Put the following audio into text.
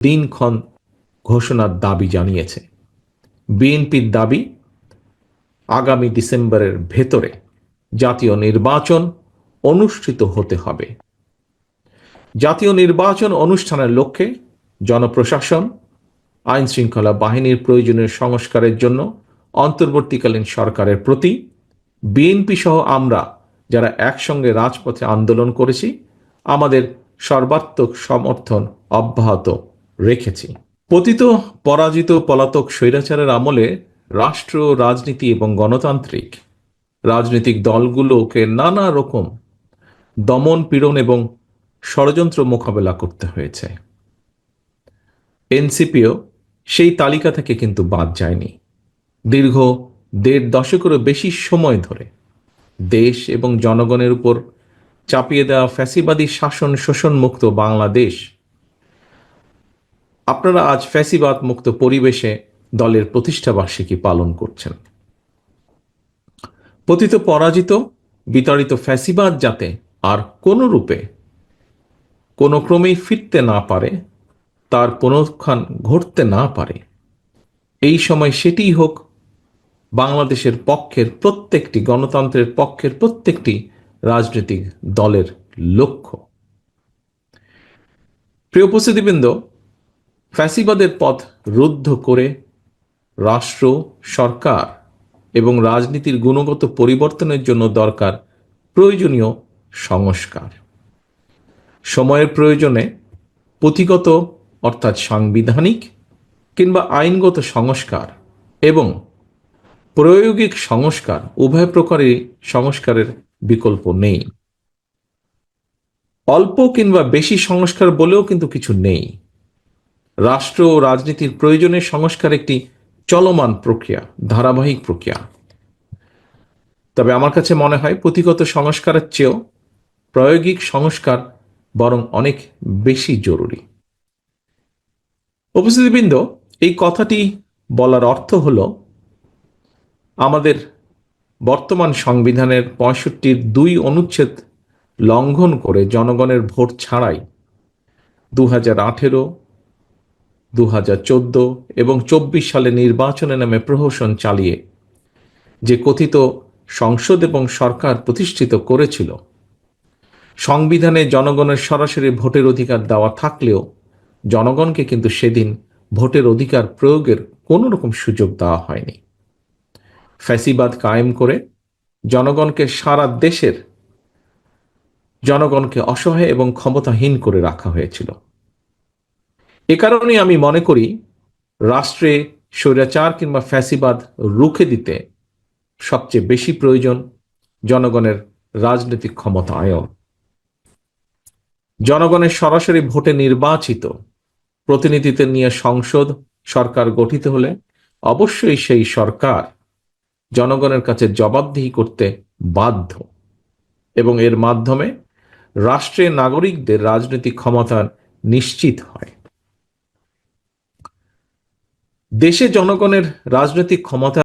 দিনক্ষণ ঘোষণার দাবি জানিয়েছে। বিএনপির দাবি, আগামী ডিসেম্বরের ভেতরে জাতীয় নির্বাচন অনুষ্ঠিত হতে হবে। জাতীয় নির্বাচন অনুষ্ঠানের লক্ষ্যে জনপ্রশাসন আইন শৃঙ্খলা বাহিনীর প্রয়োজনীয় সংস্কারের জন্য অন্তর্বর্তীকালীন সরকারের প্রতি বিএনপি সহ আমরা যারা একসঙ্গে রাজপথে আন্দোলন করেছি, আমাদের সর্বাত্মক সমর্থন অব্যাহত রেখেছি। পতিত, পরাজিত পলাতক স্বৈরাচারের আমলে রাষ্ট্র, রাজনীতি এবং গণতান্ত্রিক। রাজনৈতিক দলগুলোকে নানা রকম দমন, পীড়ন এবং ষড়যন্ত্র মোকাবেলা করতে হয়েছে। এনসিপিও সেই তালিকা থেকে কিন্তু বাদ যায়নি। দীর্ঘ দেড় দশকেরও বেশি সময় ধরে দেশ এবং জনগণের উপর চাপিয়ে দেওয়া ফ্যাসিবাদী শাসন শোষণ মুক্ত বাংলাদেশ আপনারা আজ ফ্যাসিবাদ মুক্ত পরিবেশে দলের প্রতিষ্ঠা বার্ষিকী পালন করছেন। পতিত পরাজিত, বিতাড়িত ফ্যাসিবাদ যাতে আর কোনো রূপে কোনো ক্রমেই ফিরতে না পারে, তার পুনরুত্থান ঘটতে না পারে, এই সময় সেটিই হোক বাংলাদেশের পক্ষের প্রত্যেকটি, গণতন্ত্রের পক্ষের প্রত্যেকটি রাজনৈতিক দলের লক্ষ্য। প্রিয় উপস্থিতিবৃন্দ ফ্যাসিবাদের পথ রুদ্ধ করে রাষ্ট্র, সরকার এবং রাজনীতির গুণগত পরিবর্তনের জন্য দরকার প্রয়োজনীয় সংস্কার। সময়ের প্রয়োজনে পুঁথিগত, অর্থাৎ সাংবিধানিক কিংবা আইনগত সংস্কার এবং প্রায়োগিক সংস্কার উভয় প্রকারই সংস্কারের বিকল্প নেই। অল্প কিংবা বেশি সংস্কার বলেও কিন্তু কিছু নেই। রাষ্ট্র ও রাজনীতির প্রয়োজনের সংস্কার একটি চলমান প্রক্রিয়া, ধারাবাহিক প্রক্রিয়া। তবে আমার কাছে মনে হয় পুঁথিগত সংস্কারের চেয়েও প্রায়োগিক সংস্কার বরং অনেক বেশি জরুরি। উপস্থিতিবৃন্দ, এই কথাটি বলার অর্থ হল, আমাদের বর্তমান সংবিধানের পঁয়ষট্টির দুই অনুচ্ছেদ লঙ্ঘন করে জনগণের ভোট ছাড়াই দু হাজার আঠেরো দু হাজার চোদ্দ এবং চব্বিশ সালে নির্বাচনে নামে প্রহসন চালিয়ে, যে কথিত সংসদ এবং সরকার প্রতিষ্ঠিত করেছিল, সংবিধানে জনগণের সরাসরি ভোটের অধিকার দেওয়া থাকলেও জনগণকে কিন্তু সেদিন ভোটের অধিকার প্রয়োগের কোনো রকম সুযোগ দেওয়া হয়নি। ফ্যাসিবাদ কায়েম করে জনগণকে সারা দেশের জনগণকে অসহায় এবং ক্ষমতাহীন করে রাখা হয়েছিল। এ কারণে আমি মনে করি রাষ্ট্রে স্বৈরাচার কিংবা ফ্যাসিবাদ রুখে দিতে সবচেয়ে বেশি প্রয়োজন জনগণের রাজনৈতিক ক্ষমতায়ন জনগণের সরাসরি ভোটে নির্বাচিত প্রতিনিধিত্ব নিয়ে সংসদ, সরকার গঠিত হলে অবশ্যই সেই সরকার জনগণের কাছে জবাবদিহি করতে বাধ্য এবং এর মাধ্যমে রাষ্ট্রের নাগরিকদের রাজনৈতিক ক্ষমতা নিশ্চিত হয়। দেশে জনগণের রাজনৈতিক ক্ষমতা